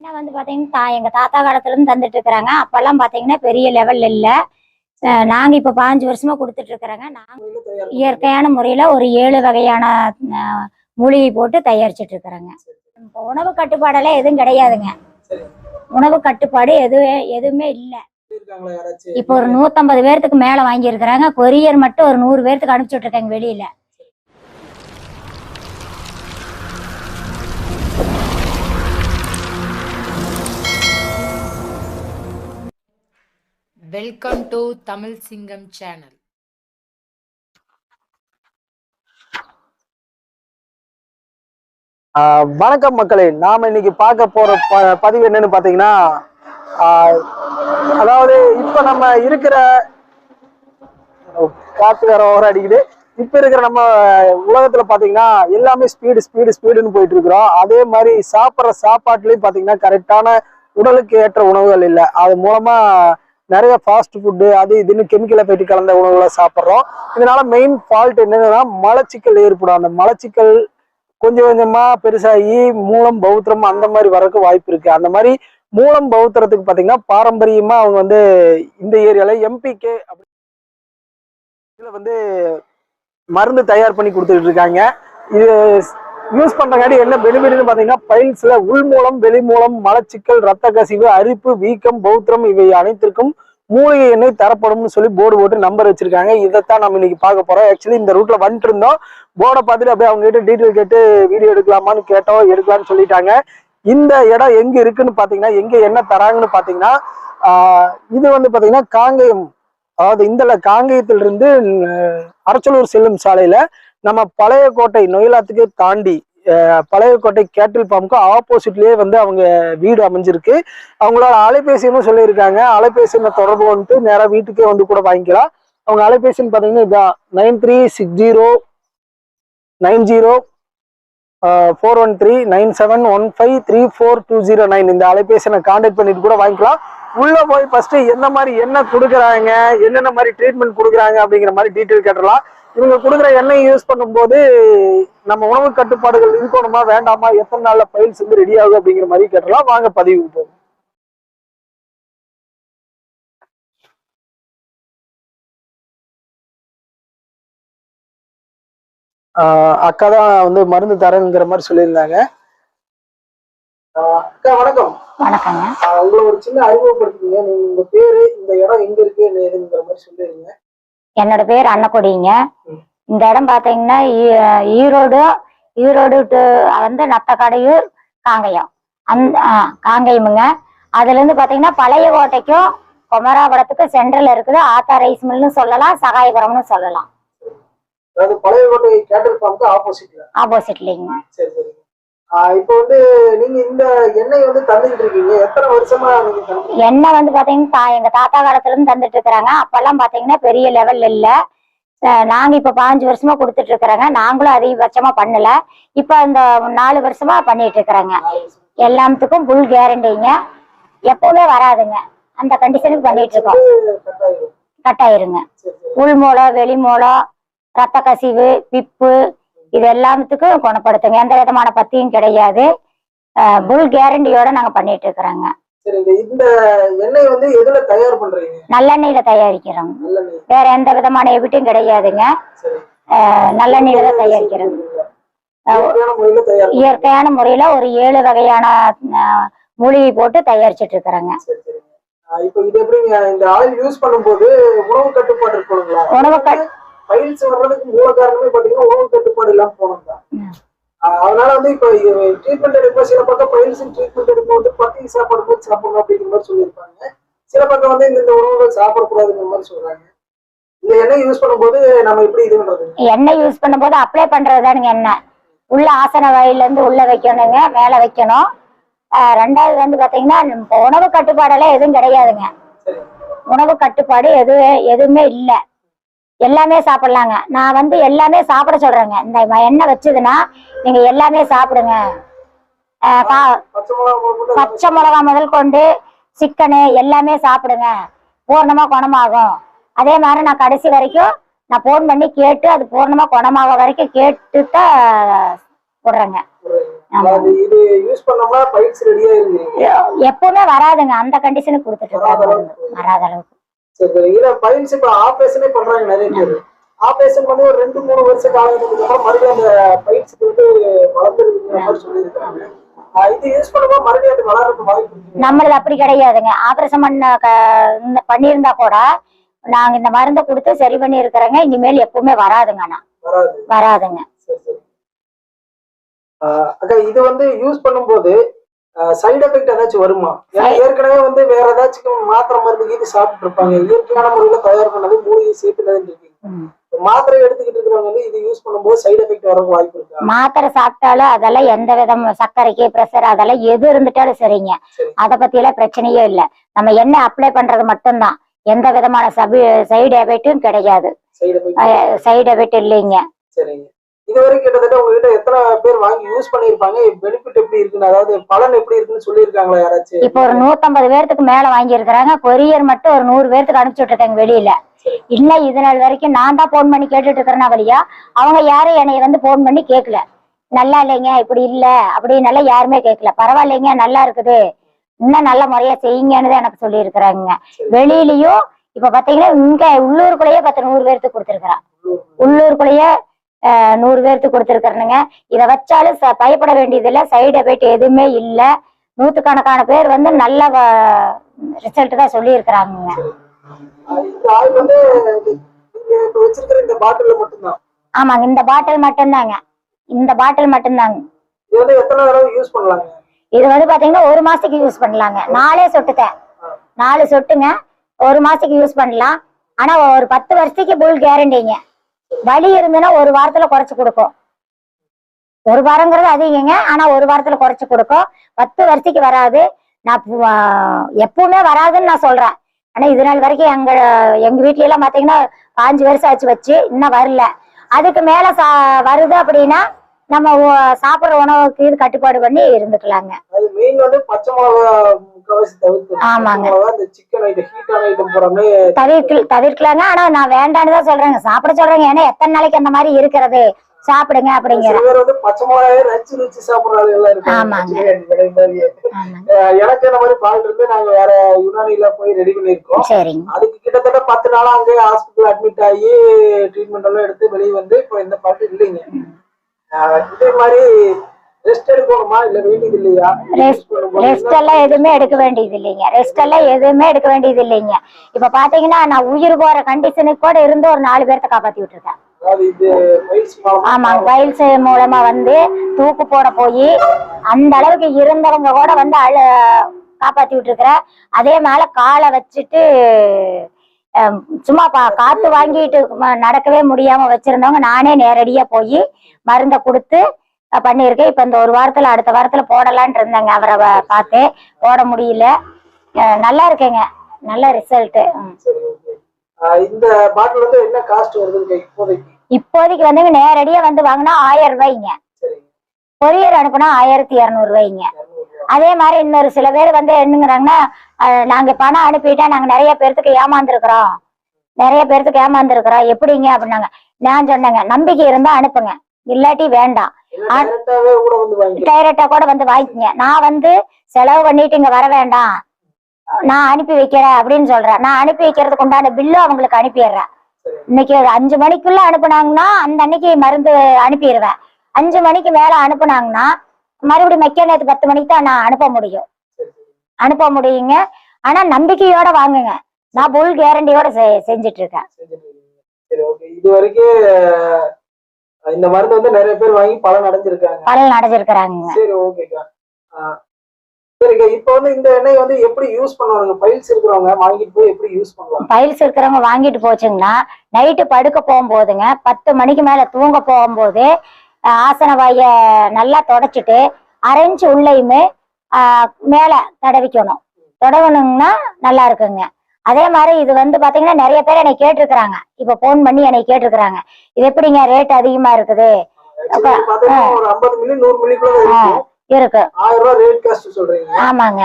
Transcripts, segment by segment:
என்ன வந்து பாத்தீங்கன்னா தா எங்க தாத்தா காலத்துல இருந்து தந்துட்டு இருக்கிறாங்க அப்பெல்லாம் பாத்தீங்கன்னா பெரிய லெவல்ல இல்ல. அஹ் நாங்க இப்ப பாஞ்சு வருஷமா கொடுத்துட்டு இருக்கிறாங்க நாங்க இயற்கையான முறையில ஒரு ஏழு வகையான மூலிகை போட்டு தயாரிச்சிட்டு இருக்கிறாங்க இப்ப உணவு கட்டுப்பாடெல்லாம் எதுவும் கிடையாதுங்க. உணவு கட்டுப்பாடு எதுவே எதுவுமே இல்ல. இப்போ ஒரு நூத்தம்பது பேர்த்துக்கு மேல வாங்கி இருக்கிறாங்க கொரியர் மட்டும் ஒரு நூறு பேர்த்துக்கு அனுப்பிச்சுட்டு இருக்காங்க வெளியில. வெல்கம் டு தமிழ் சிங்கம் சேனல் ஆஹ் வணக்கம் மக்களே. நாம இன்னைக்கு பார்க்க போற ப- பதிவு என்னன்னு பாத்தீங்கன்னா ஆஹ் அதாவது இப்ப நம்ம இருக்கிற காத்து வேற ஓர அடிக்குது. இப்ப இருக்கிற நம்ம உலகத்துல பாத்தீங்கன்னா எல்லாமே ஸ்பீடு ஸ்பீடு ஸ்பீடுன்னு போயிட்டு இருக்கிறோம். அதே மாதிரி சாப்பிட்ற சாப்பாட்டுலயும் பாத்தீங்கன்னா கரெக்டான உடலுக்கு ஏற்ற உணவுகள் இல்லை. அது மூலமா நிறைய ஃபாஸ்ட் ஃபுட்டு அது இதுன்னு கெமிக்கலை போயிட்டு கலந்த உணவுகளை சாப்பிட்றோம். இதனால மெயின் ஃபால்ட் என்னன்னா மலச்சிக்கல் ஏற்படும். அந்த மலச்சிக்கல் கொஞ்சம் கொஞ்சமாக பெருசாகி மூலம் பௌத்திரம் அந்த மாதிரி வரக்கு வாய்ப்பு இருக்குது அந்த மாதிரி மூலம் பௌத்திரத்துக்கு பார்த்தீங்கன்னா பாரம்பரியமாக அவங்க வந்து இந்த ஏரியால எம்பிகே இதில் வந்து மருந்து தயார் பண்ணி கொடுத்துட்டு இருக்காங்க. இது யூஸ் பண்ணுறங்காடி என்ன பெனிஃபிட்னு பார்த்தீங்கன்னா பைல்ஸில் உள் மூலம் வெளி மூலம் மலச்சிக்கல் ரத்த கசிவு அரிப்பு வீக்கம் பௌத்திரம் இவை அனைத்திற்கும் மூலிகை எண்ணெய் தரப்படும்னு சொல்லி போர்டு போட்டு நம்பர் வச்சிருக்காங்க. இதைத்தான் நம்ம இன்னைக்கு பார்க்க போறோம். ஆக்சுவலி இந்த ரூட்ல வந்துட்டு இருந்தோம். போர்டை பார்த்துட்டு அப்படியே அவங்க கிட்ட டீட்டெயில் கேட்டு வீடியோ எடுக்கலாமான்னு கேட்டோம். எடுக்கலாம்னு சொல்லிட்டாங்க. இந்த இடம் எங்க இருக்குன்னு பாத்தீங்கன்னா எங்க என்ன தராங்கன்னு பாத்தீங்கன்னா இது வந்து பாத்தீங்கன்னா காங்கேயம். அதாவது இந்த காங்கேயத்திலிருந்து அரச்சலூர் செல்லும் சாலையில நம்ம பழைய கோட்டை நொயிலாத்துக்கு தாண்டி பழைய கோட்டை கேட்டில் பாம்புக்கு ஆப்போசிட்லயே வந்து அவங்க வீடு அமைஞ்சிருக்கு. அவங்களோட அலைபேசியும் சொல்லியிருக்காங்க. அலைபேசி தொடர்பு வந்துட்டு நேராக வீட்டுக்கே வந்து கூட வாங்கிக்கலாம். அவங்க அலைபேசின்னு பார்த்தீங்கன்னா இதான் nine three six zero nine zero four one three nine seven one five three four two zero nine இந்த அலைபேசியை கான்டாக்ட் பண்ணிட்டு கூட வாங்கிக்கலாம். உள்ள போய் ஃபர்ஸ்ட் என்ன மாதிரி என்ன கொடுக்குறாங்க என்னென்ன மாதிரி ட்ரீட்மெண்ட் கொடுக்குறாங்க அப்படிங்கிற மாதிரி டீட்டெயில் கேட்டுடலாம். இவங்க கொடுக்குற எண்ணெய் யூஸ் பண்ணும்போது நம்ம உணவு கட்டுப்பாடுகள் இருக்கணுமா வேண்டாமா? எத்தனை நாள்ல ஃபைல்ஸ் வந்து ரெடி ஆகும் அப்படிங்கிற மாதிரி கேட்டலாம். வாங்க பதிவுக்கு போகும் ஆஹ் அக்கா தான் வந்து மருந்து தரேங்கிற மாதிரி சொல்லியிருந்தாங்க. அக்கா வணக்கம். வணக்கங்க. உங்களை ஒரு சின்ன அறிமுகப்படுத்திங்க நீங்க உங்க பேரு இந்த இடம் எங்க இருக்கு என்ன ஏதுங்கிற மாதிரி சொல்லிருங்க என்னோட பேர் அன்னக்குடிங்க. இந்த இடம் பாத்தீங்கன்னா ஈ- ஈரோடு ஈரோடு டு வந்து நத்தக்கடையூர் காங்கயம். அந்த காங்கயமுங்க. அதுல இருந்து பாத்தீங்கன்னா பழைய கோட்டைக்கும் குமராபுரத்துக்கும் சென்ட்ரல் இருக்குது. ஆத்தா ரைஸ் மில்னு சொல்லலாம் சகாயபுரம்னு சொல்லலாம். ஆப்போசிட்ல ஆப்போசிட்லிங்க சரி. இப்போ வந்து நீங்க இந்த எண்ணெய் வந்து தந்துகிட்டு இருக்கீங்க. எத்தனை வருஷமா நீங்க தந்துட்டு எண்ணெய் வந்து பாத்தீங்கன்னா எங்க தாத்தா காலத்துல இருந்து தந்துட்டு இருக்கிறாங்க. அப்பெல்லாம் பாத்தீங்கன்னா பெரிய லெவல்ல இல்ல. நாங்க இப்ப பாஞ்சு வருஷமா கொடுத்துட்டு இருக்கிறாங்க. நாங்களும் அதிகபட்சமா பண்ணல. இப்ப இந்த நாலு வருஷமா பண்ணிட்டு இருக்கிறாங்க. எல்லாத்துக்கும் புல் கேரண்டிங்க எப்பவுமே வராதுங்க. அந்த கண்டிஷனுக்கு பண்ணிட்டு இருக்கோம். கட் ஆயிரும் கட் ஆயிருங்க சரி சரி. உள் மூலம் வெளி மூலம் ரத்த கசிவு பிப்பு இது எல்லாத்துக்கும் குணப்படுத்துங்க. எந்த விதமான பத்தியும் கிடையாது. புல் கேரண்டியோட நாங்க பண்ணிட்டு இருக்கிறோங்க நல்லெண்ணெயில தயாரிக்கிறோம். வேற எந்த விதமான எபிட்டும் கிடையாதுங்க. நல்லெண்ணெயில தான் தயாரிக்கிறோம். இயற்கையான முறையில ஒரு ஏழு வகையான மூலிகை போட்டு தயாரிச்சிட்டு இருக்கிறாங்க உணவு கட்டுப்பாடு பயிற்சி வர்றதுக்கு மூல காரணமே பாத்தீங்கன்னா உணவு கட்டுப்பாடு இல்லாம போனது தான் அதனால வந்து இப்போ ட்ரீட்மெண்ட் எடுக்கும் சில பக்கம் பயிற்சி ட்ரீட்மெண்ட் எடுக்கும்போது பத்தி சாப்பாடு போது சாப்பிடணும் அப்படிங்கிற மாதிரி சொல்லியிருப்பாங்க. சில பக்கம் வந்து இந்த உணவுகள் சாப்பிடக்கூடாதுங்கிற மாதிரி சொல்றாங்க. இந்த எண்ணெய் யூஸ் பண்ணும்போது நம்ம எப்படி இது பண்றது? எண்ணெய் யூஸ் பண்ணும்போது அப்ளை பண்றதுதானுங்க எண்ணெய். உள்ள ஆசன வாயில இருந்து உள்ள வைக்கணுங்க மேல வைக்கணும். ரெண்டாவது வந்து பாத்தீங்கன்னா உணவு கட்டுப்பாடெல்லாம் எதுவும் கிடையாதுங்க. உணவு கட்டுப்பாடு எதுவே எதுவுமே இல்ல. எல்லாமே சாப்பிடலாங்க. நான் வந்து எல்லாமே சாப்பிட சொல்றேங்க. இந்த எண்ணெய் வச்சதுன்னா நீங்க எல்லாமே சாப்பிடுங்க. பச்சை மிளகா முதல் கொண்டு சிக்கனு எல்லாமே சாப்பிடுங்க. பூர்ணமா குணமாகும். அதே மாதிரி நான் கடைசி வரைக்கும் நான் ஃபோன் பண்ணி கேட்டு அது பூர்ணமா குணமாக வரைக்கும் கேட்டு தான் விடுறேங்க போடுறீங்க. எப்பவுமே வராதுங்க. அந்த கண்டிஷனுக்கு கொடுத்துட்டு. வராத அளவுக்கு. சரி இதுல பைல்ஸ் இப்ப ஆபரேஷனே பண்றாங்க நிறைய பேர். ஆபரேஷன் பண்ணி ஒரு ரெண்டு மூணு வருஷம் காலத்துக்கு அப்புறம் மறுபடியும் அந்த பைல்ஸ் வந்து வளர்ந்துருக்குங்கிற மாதிரி சொல்லியிருக்காங்க. நம்மளது அப்படி கிடையாதுங்க. ஆபரேஷன் பண்ண பண்ணியிருந்தா கூட நாங்க இந்த மருந்தை கொடுத்து சரி பண்ணி இருக்கிறோங்க இனிமேல் எப்பவுமே வராதுங்க ஆனா வராது. வராதுங்க. சரி சரி. ஆஹ் அக்கா இது வந்து யூஸ் பண்ணும்போது சைடு எஃபெக்ட் ஏதாச்சும் வருமா? ஏன்னா ஏற்கனவே வந்து வேற ஏதாச்சும் மாத்திரை மருந்து இது சாப்பிட்டு இருப்பாங்க. இயற்கையான முறையில தயார் பண்ணது மூலிகை சேர்த்துனதுன்னு இருக்கீங்க. மாத்திரை எடுத்துக்கிட்டு இருக்கிறவங்க வந்து இது யூஸ் பண்ணும்போது சைடு எஃபெக்ட் வரக்கு வாய்ப்பு இருக்கா? மாத்திரை சாப்பிட்டாலும் அதெல்லாம் எந்த விதம் சர்க்கரைக்கு பிரஷர் அதெல்லாம் எது இருந்துட்டாலும் சரிங்க. சரி. அதை பத்தி எல்லாம் பிரச்சனையே இல்லை. நம்ம என்ன அப்ளை பண்றது மட்டும்தான். எந்த விதமான சபி சைடு எஃபெக்டும் கிடையாது. சைடு எஃபெக்ட் இல்லைங்க. சரிங்க. இதுவரை கிட்டத்தட்ட உங்ககிட்ட எத்தனை பேர் வாங்கி யூஸ் பண்ணிருப்பாங்க பெனிஃபிட் எப்படி இருக்குன்னு அதாவது பலன் எப்படி இருக்குன்னு சொல்லியிருக்காங்களா யாராச்சும்? இப்போ ஒரு நூத்தம்பது பேர்த்துக்கு மேல வாங்கி இருக்கிறாங்க கொரியர் மட்டும் ஒரு நூறு பேர்த்துக்கு அனுப்பிச்சு விட்டுருக்காங்க வெளியில. இன்னும் இது நாள் வரைக்கும் நான் தான் போன் பண்ணி கேட்டுட்டு இருக்கிறேன் வழியா? அவங்க யாரும் என்னைய வந்து போன் பண்ணி கேட்கல. நல்லா இல்லைங்க இப்படி இல்ல அப்படின்னு எல்லாம் யாருமே கேட்கல. பரவாயில்லைங்க நல்லா இருக்குது. இன்னும் நல்ல முறையா செய்யுங்கன்னு தான் எனக்கு சொல்லி இருக்கிறாங்க. வெளியிலயும் இப்ப பாத்தீங்கன்னா இங்க உள்ளூருக்குள்ளேயே பத்து நூறு பேர்த்துக்கு கொடுத்துருக்குறான். உள்ளூருக்குள்ளேயே நூறு பேர்த்துக்கு கொடுத்துருக்குறனுங்க. இதை வச்சாலும் ச- பயப்பட வேண்டியதில்லை. சைடு எஃபெக்ட் எதுவுமே இல்லை. நூத்துக்கணக்கான பேர் வந்து நல்ல ரிசல்ட் தான் சொல்லியிருக்கிறாங்க ஆமாங்க. இந்த பாட்டில் மட்டும்தாங்க. இந்த பாட்டில் மட்டும்தாங்க. இது வந்து பாத்தீங்கன்னா ஒரு மாசத்துக்கு யூஸ் பண்ணலாங்க. நாலே சொட்டுத்தேன் நாலு சொட்டுங்க. ஒரு மாசத்துக்கு யூஸ் பண்ணலாம். ஆனா ஒரு பத்து வருஷத்துக்கு புல் கேரண்டிங்க வலி இருந்ததுன்னா ஒரு வாரத்துல குறைச்சு கொடுக்கும். ஒரு வாரங்கிறது அதிகங்க ஆனா ஒரு வாரத்துல குறைச்சு கொடுக்கும். பத்து வருஷத்துக்கு வராது. நான் எப்பவுமே வராதுன்னு நான் சொல்றேன். ஆனா இது நாள் வரைக்கும் எங்க எங்க வீட்ல எல்லாம் பாத்தீங்கன்னா பாஞ்சு வருஷம் ஆச்சு வச்சு இன்னும் வரல. அதுக்கு மேல சா வருது அப்படின்னா நம்ம சாப்பிடுற உணவுக்கு இது கட்டுப்பாடு பண்ணி இருந்துக்கலாங்க. ஆமாங்க. தவிர்க்கலாங்க. ஆனா நான் வேண்டான்னு தான் சொல்றேங்க. சாப்பிட சொல்றேங்க. ஏன்னா எத்தனை நாளைக்கு அந்த மாதிரி இருக்கிறது? சாப்பிடுங்க அப்படிங்கிற. ஆமாங்க. எனக்கு இந்த மாதிரி பால் இருந்து நாங்க வேற யுனானில போய் ரெடி பண்ணிருக்கோம் சரிங்க. அதுக்கு கிட்டத்தட்ட பத்து நாளா அங்கேயே ஹாஸ்பிட்டல் அட்மிட் ஆகி ட்ரீட்மெண்ட் எல்லாம் எடுத்து வெளியே வந்து இப்போ இந்த பாட்டு இல்லைங்க. இதே மாதிரி ரெஸ்ட் எடுக்கணுமா இல்ல வேண்டியது இல்லையா ரெஸ்ட் எல்லாம் எதுவுமே எடுக்க வேண்டியது இல்லைங்க ரெஸ்ட் எல்லாம் எதுவுமே எடுக்க வேண்டியது இல்லைங்க இப்ப பாத்தீங்கன்னா நான் உயிர் போற கண்டிஷனுக்கு கூட இருந்து ஒரு நாலு பேர்த்த காப்பாத்தி விட்டுருக்கேன். ஆமாங்க வயல்ஸ் மூலமா வந்து தூக்கு போட போய் அந்த அளவுக்கு இருந்தவங்க கூட வந்து அழு காப்பாத்தி விட்டுருக்குறேன். அதே மேல காலை வச்சுட்டு சும்மா பா- காத்து வாங்கிட்டு நடக்கவே முடியாம வச்சிருந்தவங்க நானே நேரடியா போய் மருந்தை கொடுத்து பண்ணியிருக்கேன். இப்ப இந்த ஒரு வாரத்துல அடுத்த வாரத்துல போடலான்ட்டு இருந்தேங்க. அவரை பார்த்து போட முடியல. நல்லா இருக்குங்க. நல்ல ரிசல்ட் இந்த பாட்டில் வந்து என்ன காஸ்ட் வருதுங்க இப்போதைக்கு? இப்போதைக்கு வந்துங்க நேரடியா வந்து வாங்கினா ஆயிரம் ரூபாய்ங்க. கொரியர் அனுப்புனா ஆயிரத்தி இரநூறு ரூபாய்ங்க. இரநூறுவா. அதே மாதிரி இன்னொரு சில பேர் வந்து என்னங்கிறாங்கன்னா நாங்க பணம் அனுப்பிட்டா நாங்க நிறைய பேர்த்துக்கு ஏமாந்துருக்குறோம். நிறைய பேர்த்துக்கு ஏமாந்துருக்குறோம். எப்படிங்க அப்படின்னாங்க. நான் சொன்னேங்க நம்பிக்கை இருந்தா அனுப்புங்க. இல்லாட்டி வேண்டாம். டைரக்டா கூட வந்து வாங்கிக்கங்க. நான் வந்து செலவு பண்ணிட்டு இங்க வர வேண்டாம். நான் அனுப்பி வைக்கிறேன் அப்படின்னு சொல்றேன். நான் அனுப்பி வைக்கிறதுக்கு உண்டான பில்லும் அவங்களுக்கு அனுப்பிடுறேன். இன்னைக்கு அஞ்சு மணிக்குள்ள அனுப்புனாங்கன்னா அந்த அன்னைக்கு மருந்து அனுப்பிடுவேன். அஞ்சு மணிக்கு மேல அனுப்புனாங்கன்னா மறுபடியும் மெக்கானியத்து பத்து மணிக்கு தான் நான் அனுப்ப முடியும். அனுப்ப முடியுங்க. ஆனா நம்பிக்கையோட வாங்குங்க. நான் புல் கேரண்டியோட செஞ்சுட்டு இருக்கேன் இது வரைக்கும் இந்த மருந்து வந்து நிறைய பேர் வாங்கி பலன் அடைஞ்சிருக்காங்க. பலன் அடைஞ்சிருக்கிறாங்க. சரி ஓகேக்கா இப்போ வந்து இந்த எண்ணெய் வந்து எப்படி யூஸ் பண்ணுவாங்க பைல்ஸ் இருக்கிறவங்க வாங்கிட்டு போய் எப்படி யூஸ் பண்ணலாம்? பைல்ஸ் இருக்கிறவங்க வாங்கிட்டு போச்சுங்கன்னா நைட்டு படுக்க போகும்போதுங்க பத்து மணிக்கு மேல தூங்க போகும்போது ஆசன வாய நல்லா தொடச்சிட்டு அரைஞ்சு உள்ளேயுமே மேல தடவிக்கணும். தடவணுங்கன்னா நல்லா இருக்குங்க. அதே மாதிரி இது வந்து பாத்தீங்கன்னா நிறைய பேர் என்னை கேட்டிருக்கிறாங்க. இப்ப போன் பண்ணி என்னை கேட்டிருக்கிறாங்க. இது எப்படிங்க ரேட் அதிகமா இருக்குது? பாத்தீங்கன்னா இருக்கு. ஆமாங்க.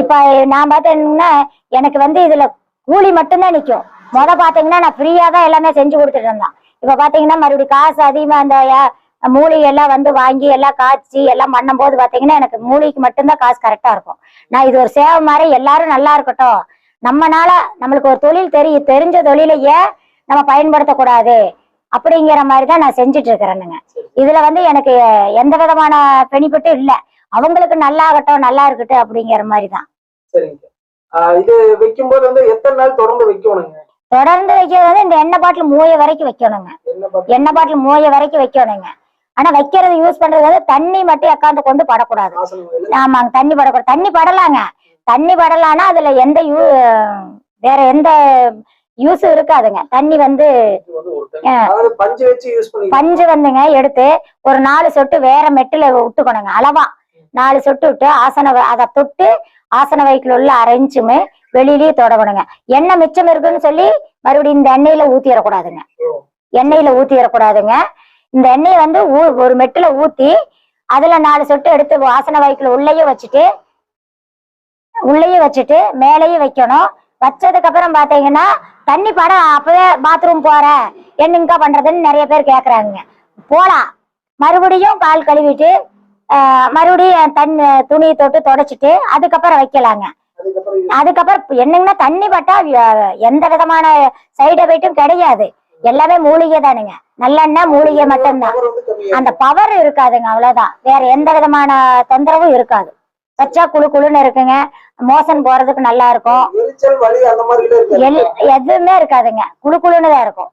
இப்ப நான் பார்த்தேன்னா எனக்கு வந்து இதுல கூலி மட்டும்தான் நிக்கும். முத பாத்தீங்கன்னா நான் ஃப்ரீயா தான் எல்லாமே செஞ்சு கொடுத்துட்டு இருந்தேன். இப்ப பாத்தீங்கன்னா மறுபடியும் காசு அதிகமா அந்த மூலிகை எல்லாம் வந்து வாங்கி எல்லாம் காய்ச்சி எல்லாம் பண்ணும்போது பாத்தீங்கன்னா எனக்கு மூலிகைக்கு மட்டும்தான் காசு கரெக்டா இருக்கும். நான் இது ஒரு சேவை மாதிரி எல்லாரும் நல்லா இருக்கட்டும். நம்மனால நம்மளுக்கு ஒரு தொழில் தெரியும் தெரிஞ்ச தொழிலையே நம்ம பயன்படுத்தக்கூடாது? அப்படிங்கிற மாதிரி தான் நான் செஞ்சுட்டு இருக்கிறேனுங்க. இதுல வந்து எனக்கு எந்த விதமான பெனிஃபிட்டும் இல்லை. அவங்களுக்கு நல்லா ஆகட்டும் நல்லா இருக்கட்டும் அப்படிங்கிற மாதிரி தான் சரிங்க இது வைக்கும்போது வந்து எத்தனை நாள் தொடர்ந்து வைக்கணுங்க? தொடர்ந்து வைக்கிறது வந்து இந்த எண்ணெய் பாட்டில் மூய வரைக்கும் வைக்கணுங்க. எண்ணெய் பாட்டில்? மூய வரைக்கும் வைக்கணுங்க. ஆனா வைக்கிறது யூஸ் பண்றது வந்து தண்ணி மட்டும் எக்காந்து கொண்டு படக்கூடாது. ஆமாங்க தண்ணி படக்கூடாது. தண்ணி படலாங்க. தண்ணி படலான்னா அதுல எந்த யூ வேற எந்த யூஸும் இருக்காதுங்க. தண்ணி வந்து பஞ்சு யூஸ் வந்துங்க எடுத்து ஒரு நாலு சொட்டு வேற மெட்டில விட்டுக்கணுங்க. அளவா. நாலு சொட்டு விட்டு ஆசன அதை தொட்டு ஆசன வைக்கில் உள்ள அரைஞ்சுமே. வெளியிலயே தொடங்கணுங்க எண்ணெய் மிச்சம் இருக்குன்னு சொல்லி மறுபடியும் இந்த எண்ணெயில ஊத்திடக்கூடாதுங்க எண்ணெயில ஊத்திடக்கூடாதுங்க இந்த எண்ணெயை வந்து ஊ- ஒரு மெட்டுல ஊத்தி அதுல நாலு சொட்டு எடுத்து வாசன வாய்க்குள்ள உள்ளேயே வச்சுட்டு உள்ளேயே வச்சுட்டு மேலேயே வைக்கணும். வச்சதுக்கு அப்புறம் பாத்தீங்கன்னா தண்ணி படம் அப்பவே பாத்ரூம் போறேன் என்னங்கக்கா பண்றதுன்னு நிறைய பேர் கேக்குறாங்க போலாம். மறுபடியும் கால் கழுவிட்டு மறுபடியும் தண்ணி துணியை தொட்டு தொடச்சிட்டு அதுக்கப்புறம் வைக்கலாங்க. அதுக்கப்புறம் என்னங்கன்னா தண்ணி பட்டா எந்த விதமான சைடு எஃபெக்ட்டும் கிடையாது. எல்லாமே மூலிகை தானுங்க. நல்லெண்ணெய் மூலிகை மட்டும்தான். அந்த பவர் இருக்காதுங்க அவ்வளவுதான். வேற எந்த விதமான தொந்தரவும் இருக்காது. வச்சா குளு குளுன்னு இருக்குங்க. மோசன் போறதுக்கு நல்லா இருக்கும். எதுவுமே இருக்காதுங்க. குளு குளுன்னு தான் இருக்கும்.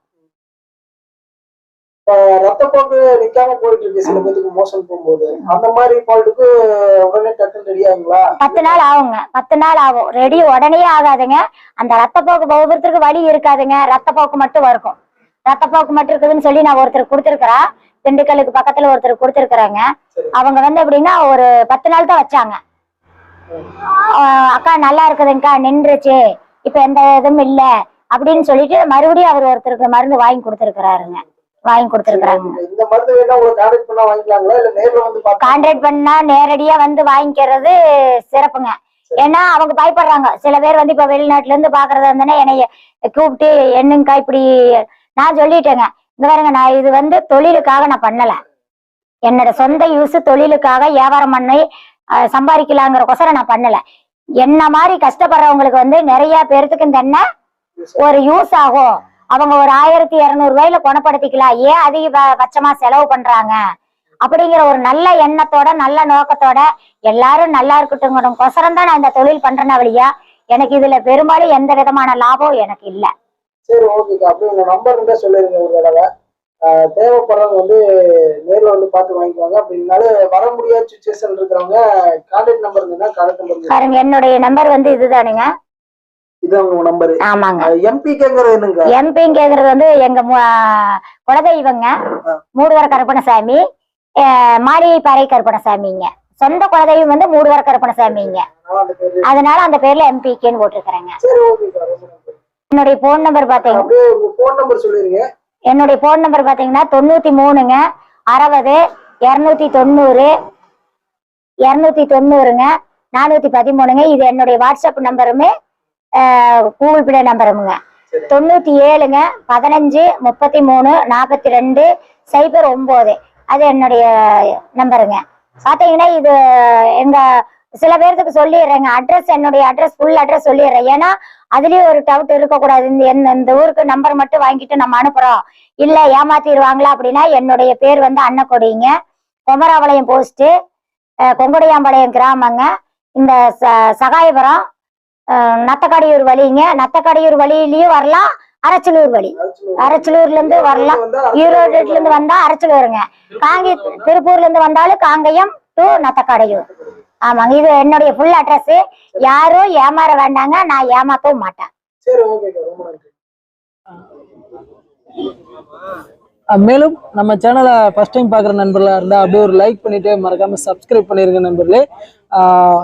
ரத்தப்போக்கு நிக்காம போயிட்டு இருக்கு சில பேருக்கு மோஷன் போகும்போது. அந்த மாதிரி ஃபால்ட்டுக்கு உடனே டக்குன்னு ரெடி ஆகுங்களா? பத்து நாள் ஆகுங்க. பத்து நாள் ஆகும். ரெடி உடனே ஆகாதுங்க. அந்த ரத்தப்போக்கு ஒவ்வொருத்தருக்கு வலி இருக்காதுங்க. ரத்தப்போக்கு மட்டும் இருக்கும் ரத்தப்போக்கு மட்டும் இருக்குதுன்னு சொல்லி நான் ஒருத்தர் கொடுத்துருக்கிறா. திண்டுக்கலுக்கு பக்கத்துல ஒருத்தர் கொடுத்துருக்குறாங்க. அவங்க வந்து எப்படின்னா ஒரு பத்து நாள் தான் வச்சாங்க. அக்கா நல்லா இருக்குதுங்கக்கா. நின்றுச்சு. இப்ப எந்த இதுவும் இல்ல. அப்படின்னு சொல்லிட்டு மறுபடியும் அவர் ஒருத்தருக்கு மருந்து வாங்கி கொடுத்துருக்கிறாருங்க. வாங்கி கொடுத்துருக்குறாங்க. இந்த கான்ட்ராக்ட் பண்ணா நேரடியா வந்து வாங்கிக்கிறது சிறப்புங்க. ஏன்னா அவங்க பயப்படுறாங்க. சில பேர் வந்து இப்ப வெளிநாட்டுல இருந்து பாக்குறதா இருந்தானே என்னைய கூப்பிட்டு என்னங்கக்கா இப்படி நான் சொல்லிட்டேங்க. இங்க பாருங்க நான் இது வந்து தொழிலுக்காக நான் பண்ணல. என்னோட சொந்த யூஸ் தொழிலுக்காக வியாபாரம் பண்ணி அஹ், சம்பாதிக்கலாங்கிற நான் பண்ணல. என்ன மாதிரி கஷ்டப்படுறவங்களுக்கு வந்து நிறைய பேர்த்துக்கு இந்த ஒரு யூஸ் ஆகும். அவங்க ஒரு ஆயிரத்தி இருநூறு ரூபாயில குணப்படுத்திக்கலாம் ஏன் அதிக பட்சமா செலவு பண்றாங்க? அப்படிங்கிற ஒரு நல்ல எண்ணத்தோட நல்ல நோக்கத்தோட எல்லாரும் நல்லா இருக்கட்டுங்கிறதுக்கோசரம் தான் நான் இந்த தொழில் பண்றேன் வழியா எனக்கு இதுல பெரும்பாலும் எந்த விதமான லாபம் எனக்கு இல்ல. சரி ஓகேக்கா அப்படியே உங்க நம்பர் இருந்தா சொல்லிருங்க ஒரு தடவை. தேவைப்படுறவங்க வந்து நேர்ல வந்து பார்த்து வாங்கிக்குவாங்க அப்படின்னாலும் வர முடியாத சுச்சுவேஷன் இருக்கிறவங்க கான்டாக்ட் நம்பர் இருந்தா கான்டாக்ட் நம்பர் பாருங்க என்னுடைய நம்பர் வந்து இதுதானுங்க. இது உங்க நம்பர் ஆமாங்க. எம்பிக்ங்கிறது என்னங்க? எம்பிங்கிறது வந்து எங்க குலதெய்வங்க மூடுவர கருப்பணசாமி மாளிகைப்பாறை கருப்பணசாமிங்க. சொந்த குலதெய்வம் வந்து மூடுவர கருப்பணசாமிங்க. அதனால அந்த பேர்ல எம்பிகேன்னு போட்டிருக்கிறேங்க. என்னுடைய போன் நம்பர் பாத்தீங்க அப்படியே உங்க போன் நம்பர் சொல்லிருங்க. என்னுடைய போன் நம்பர் பாத்தீங்கன்னா தொண்ணூத்தி மூணுங்க அறுபது இரநூத்தி தொண்ணூறு இரநூத்தி தொண்ணூறுங்க நானூத்தி பதிமூணுங்க. இது என்னுடைய வாட்ஸ்அப் நம்பருமே கூகுள் பே நம்பருங்க. தொண்ணூத்தி ஏழுங்க பதினஞ்சு முப்பத்தி மூணு நாற்பத்தி ரெண்டு சைபர் ஒன்பது அது என்னுடைய நம்பருங்க பாத்தீங்கன்னா இது எங்க சில பேர்த்துக்கு சொல்லிடுறேங்க. அட்ரஸ் என்னுடைய அட்ரஸ் ஃபுல் அட்ரஸ் சொல்லிடுறேன். ஏன்னா அதுலயும் ஒரு டவுட் இருக்கக்கூடாது. இந்த இந்த- இந்த ஊருக்கு நம்பர் மட்டும் வாங்கிட்டு நம்ம அனுப்புறோம். இல்ல ஏமாத்திடுவாங்களா அப்படின்னா என்னுடைய பேர் வந்து அன்னக்கொடிங்க. குமராபாளையம் போஸ்ட் கொங்குடையாம்பாளையம் கிராமங்க. இந்த ச- சகாயபுரம் நத்தக்கடையூர் வழிங்க. நத்தக்கடையூர் வழியிலயும் வரலாம். அரச்சலூர் வழி. அரச்சலூர்ல இருந்து வரலாம். ஈரோடுல இருந்து வந்தா அரச்சலூருங்க காங்கி திருப்பூர்ல இருந்து வந்தாலும் காங்கயம் டு நத்தக்கடையூர். ஆமாங்க. இது என்னுடைய ஃபுல் அட்ரஸ் யாரும் ஏமாற வேண்டாங்க. நான் ஏமாத்தவும் மாட்டேன். மேலும் நம்ம சேனலை ஃபர்ஸ்ட் டைம் பார்க்குற நண்பர்களாக இருந்தால் அப்படியே ஒரு லைக் பண்ணிட்டு மறக்காம சப்ஸ்கிரைப் பண்ணிருங்க நண்பர்களே. ஆஹ்